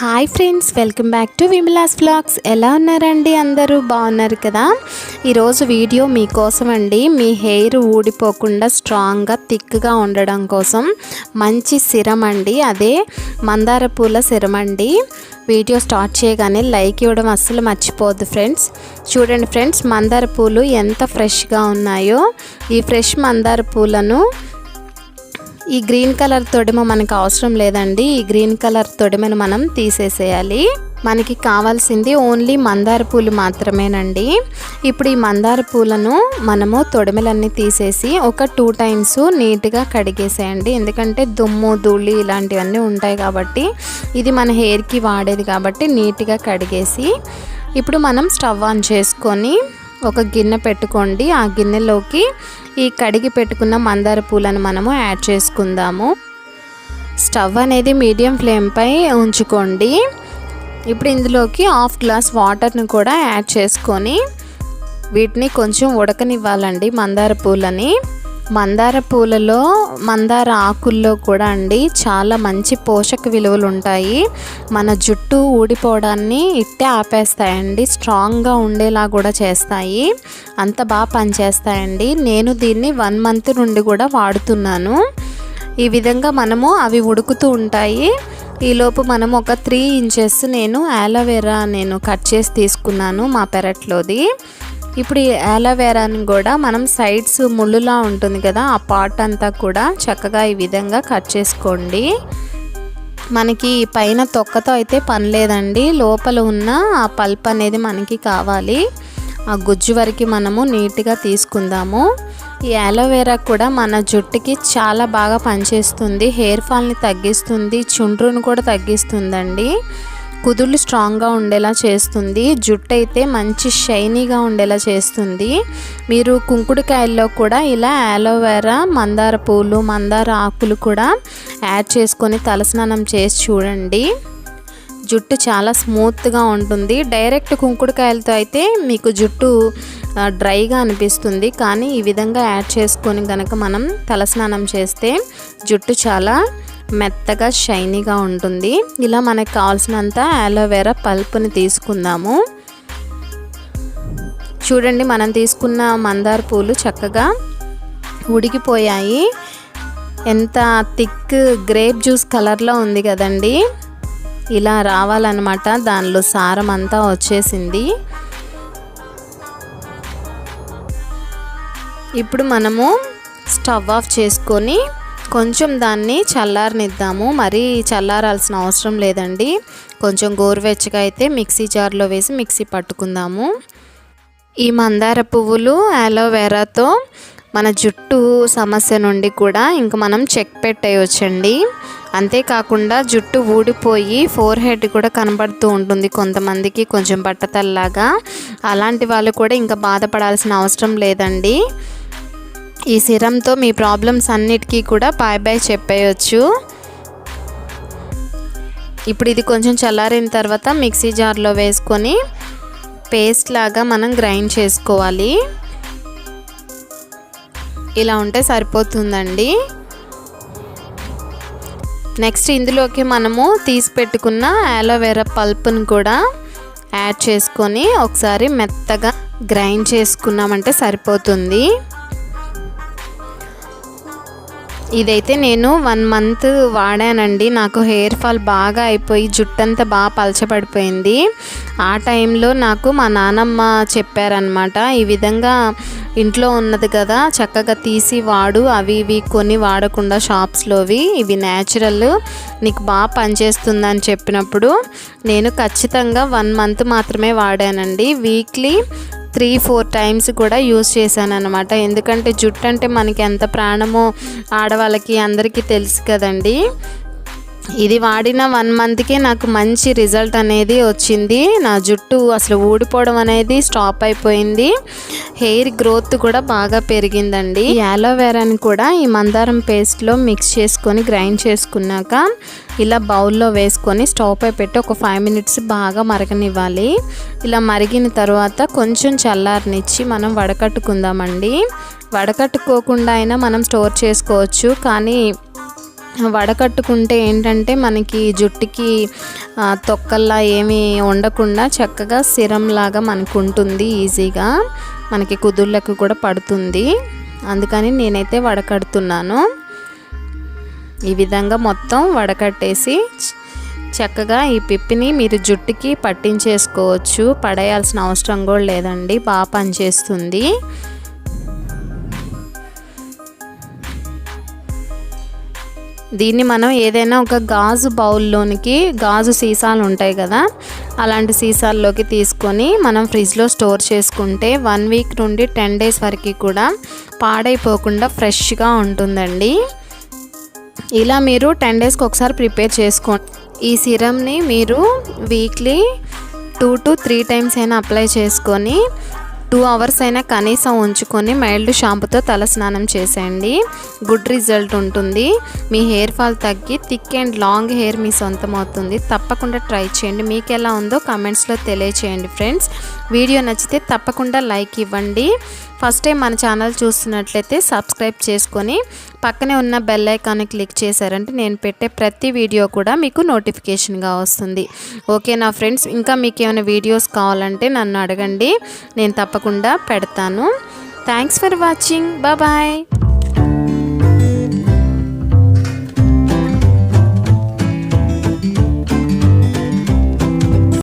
Hi friends welcome back to Vimala's blogs ఎలా ఉన్నారండి అందరూ? బాగున్నారు కదా? ఈరోజు వీడియో మీకోసం అండి మీ హెయిర్ ఊడిపోకుండా స్ట్రాంగ్గా థిక్గా ఉండడం కోసం మంచి సిరం అండి. అదే మందార పూల సిరం అండి. వీడియో స్టార్ట్ చేయగానే లైక్ ఇవ్వడం అస్సలు మర్చిపోద్దు ఫ్రెండ్స్ చూడండి ఫ్రెండ్స్ మందార పూలు ఎంత ఫ్రెష్గా ఉన్నాయో. ఈ ఫ్రెష్ మందార పూలను ఈ గ్రీన్ కలర్ తొడిమ మనకు అవసరం లేదండి. ఈ గ్రీన్ కలర్ తొడిమను మనం తీసేసేయాలి. మనకి కావాల్సింది ఓన్లీ మందార పూలు మాత్రమేనండి. ఇప్పుడు ఈ మందార పూలను మనము తొడిమలన్నీ తీసేసి ఒక టూ టైమ్స్ నీట్గా కడిగేసేయండి. ఎందుకంటే దుమ్ము ధూళి ఇలాంటివన్నీ ఉంటాయి కాబట్టి ఇది మన హెయిర్కి వాడేది కాబట్టి నీట్గా కడిగేసి ఇప్పుడు మనం స్టవ్ ఆన్ చేసుకొని ఒక గిన్నె పెట్టుకోండి. ఆ గిన్నెలోకి ఈ కడిగి పెట్టుకున్న మందార పూలను మనము యాడ్ చేసుకుందాము. స్టవ్ అనేది మీడియం ఫ్లేమ్పై ఉంచుకోండి. ఇప్పుడు ఇందులోకి హాఫ్ గ్లాస్ వాటర్ని కూడా యాడ్ చేసుకొని వీటిని కొంచెం ఉడకనివ్వాలండి మందార పూలని. మందార పూలలో మందార ఆకుల్లో కూడా అండి చాలా మంచి పోషక విలువలు ఉంటాయి. మన జుట్టు ఊడిపోవడాన్ని ఇట్టే ఆపేస్తాయండి స్ట్రాంగ్గా ఉండేలా కూడా చేస్తాయి. అంత బాగా పనిచేస్తాయండి. నేను దీన్ని వన్ మంత్ నుండి కూడా వాడుతున్నాను. ఈ విధంగా మనము అవి ఉడుకుతూ ఉంటాయి. ఈలోపు మనం ఒక త్రీ ఇంచెస్ నేను ఆలోవెరా నేను కట్ చేసి తీసుకున్నాను మా పెరట్లోది. ఇప్పుడు ఈ ఆలోవేరాని కూడా మనం సైడ్స్ ముళ్ళులా ఉంటుంది కదా ఆ పార్ట్ అంతా కూడా చక్కగా ఈ విధంగా కట్ చేసుకోండి. మనకి పైన తొక్కతో అయితే పని లేదండి. లోపల ఉన్న ఆ పల్ప్ అనేది మనకి కావాలి. ఆ గుజ్జు వరకు మనము నీట్గా తీసుకుందాము. ఈ అలోవెరా కూడా మన జుట్టుకి చాలా బాగా పనిచేస్తుంది. హెయిర్ ఫాల్ని తగ్గిస్తుంది చుండ్రును కూడా తగ్గిస్తుందండి. కుదుళ్ళు స్ట్రాంగ్గా ఉండేలా చేస్తుంది. జుట్టు అయితే మంచి షైనీగా ఉండేలా చేస్తుంది. మీరు కుంకుడుకాయల్లో కూడా ఇలా ఆలోవేరా మందార పూలు మందార ఆకులు కూడా యాడ్ చేసుకొని తలస్నానం చేసి చూడండి. జుట్టు చాలా స్మూత్గా ఉంటుంది. డైరెక్ట్ కుంకుడుకాయలతో అయితే మీకు జుట్టు డ్రైగా అనిపిస్తుంది. కానీ ఈ విధంగా యాడ్ చేసుకొని కనుక మనం తలస్నానం చేస్తే జుట్టు చాలా మెత్తగా షైనీగా ఉంటుంది. ఇలా మనకు కావాల్సినంత అలోవెరా పల్ప్ని తీసుకుందాము. చూడండి మనం తీసుకున్న మందార పూలు చక్కగా ఉడికిపోయాయి. ఎంత థిక్ గ్రేప్ జ్యూస్ కలర్లో ఉంది కదండి. ఇలా రావాలన్నమాట. దానిలో సారం అంతా వచ్చేసింది. ఇప్పుడు మనము స్టవ్ ఆఫ్ చేసుకొని కొంచెం దాన్ని చల్లారనిద్దాము. మరీ చల్లారాల్సిన అవసరం లేదండి. కొంచెం గోరువెచ్చగా అయితే మిక్సీ జార్లో వేసి మిక్సీ పట్టుకుందాము. ఈ మందార పువ్వులు అలోవెరాతో మన జుట్టు సమస్య నుండి కూడా ఇంక మనం చెక్ పెట్టేయొచ్చండి. అంతేకాకుండా జుట్టు ఊడిపోయి ఫోర్ హెడ్ కూడా కనబడుతూ ఉంటుంది కొంతమందికి కొంచెం బట్టతల్లాగా. అలాంటి వాళ్ళు కూడా ఇంకా బాధపడాల్సిన అవసరం లేదండి. ఈ సిరంతో మీ ప్రాబ్లమ్స్ అన్నిటికీ కూడా బాయ్ బాయ్ చెప్పేయచ్చు. ఇప్పుడు ఇది కొంచెం చల్లారిన తర్వాత మిక్సీ జార్లో వేసుకొని పేస్ట్ లాగా మనం గ్రైండ్ చేసుకోవాలి. ఇలా ఉంటే సరిపోతుందండి. నెక్స్ట్ ఇందులోకి మనము తీసి పెట్టుకున్న ఆలోవెరా పల్ప్ను కూడా యాడ్ చేసుకొని ఒకసారి మెత్తగా గ్రైండ్ చేసుకున్నామంటే సరిపోతుంది. ఇదైతే నేను వన్ మంత్ వాడానండి. నాకు హెయిర్ ఫాల్ బాగా అయిపోయి జుట్టంతా బాగా పలచబడిపోయింది. ఆ టైంలో నాకు మా నానమ్మ చెప్పారనమాట ఈ విధంగా ఇంట్లో ఉన్నది కదా చక్కగా తీసి వాడు అవి ఇవి కొని వాడకుండా షాప్స్లోవి ఇవి న్యాచురల్ నీకు బాగా పనిచేస్తుందని చెప్పినప్పుడు నేను ఖచ్చితంగా వన్ మంత్ మాత్రమే వాడానండి. వీక్లీ త్రీ ఫోర్ టైమ్స్ కూడా యూజ్ చేశాను అనమాట ఎందుకంటే జుట్టు అంటే మనకి ఎంత ప్రాణమో ఆడవాళ్ళకి అందరికీ తెలుసు కదండి. ఇది వాడిన వన్ మంత్కే నాకు మంచి రిజల్ట్ అనేది వచ్చింది. నా జుట్టు అసలు ఊడిపోవడం అనేది స్టాప్ అయిపోయింది. హెయిర్ గ్రోత్ కూడా బాగా పెరిగిందండి. యాలోవేరాని కూడా ఈ మందారం పేస్ట్లో మిక్స్ చేసుకొని గ్రైండ్ చేసుకున్నాక ఇలా బౌల్లో వేసుకొని స్టవ్ పై పెట్టి ఒక ఫైవ్ మినిట్స్ బాగా మరగనివ్వాలి. ఇలా మరిగిన తర్వాత కొంచెం చల్లారనిచ్చి మనం వడకట్టుకుందామండి. వడకట్టుకోకుండా అయినా మనం స్టోర్ చేసుకోవచ్చు. కానీ వడకట్టుకుంటే ఏంటంటే మనకి జుట్టుకి తొక్కల్లా ఏమీ ఉండకుండా చక్కగా సిరం లాగా మనకు ఉంటుంది ఈజీగా మనకి కుదుర్లకు కూడా పడుతుంది. అందుకని నేనైతే వడకడుతున్నాను. ఈ విధంగా మొత్తం వడకట్టేసి చక్కగా ఈ పిప్పిని మీరు జుట్టుకి పట్టించేసుకోవచ్చు. పడేయాల్సిన అవసరం కూడా లేదండి. బాగా పనిచేస్తుంది. దీన్ని మనం ఏదైనా ఒక గాజు బౌల్లోనికి గాజు సీసాలు ఉంటాయి కదా అలాంటి సీసాల్లోకి తీసుకొని మనం ఫ్రిడ్జ్లో స్టోర్ చేసుకుంటే వన్ వీక్ నుండి టెన్ డేస్ వరకు కూడా పాడైపోకుండా ఫ్రెష్గా ఉంటుందండి. ఇలా మీరు టెన్ డేస్కి ఒకసారి ప్రిపేర్ చేసుకోండి ఈ సిరమ్ని మీరు weekly two to three times అయినా అప్లై చేసుకొని టూ అవర్స్ అయినా కనీసం ఉంచుకొని మైల్డ్ షాంపుతో తల స్నానం చేసేయండి. గుడ్ రిజల్ట్ ఉంటుంది. మీ హెయిర్ ఫాల్ తగ్గి థిక్ అండ్ లాంగ్ హెయిర్ మీ సొంతం అవుతుంది తప్పకుండా ట్రై చేయండి. మీకు ఎలా ఉందో కమెంట్స్లో తెలియచేయండి ఫ్రెండ్స్. వీడియో నచ్చితే తప్పకుండా లైక్ ఇవ్వండి. ఫస్ట్ టైం మన ఛానల్ చూస్తున్నట్లయితే సబ్స్క్రైబ్ చేసుకొని పక్కనే ఉన్న బెల్ ఐకాన్ని క్లిక్ చేశారంటే నేను పెట్టే ప్రతి వీడియో కూడా మీకు నోటిఫికేషన్గా వస్తుంది. ఓకే నా ఫ్రెండ్స్? ఇంకా మీకు ఏమైనా వీడియోస్ కావాలంటే నన్ను అడగండి. నేను తప్పకుండా పెడతాను. Thanks for watching. బాయ్.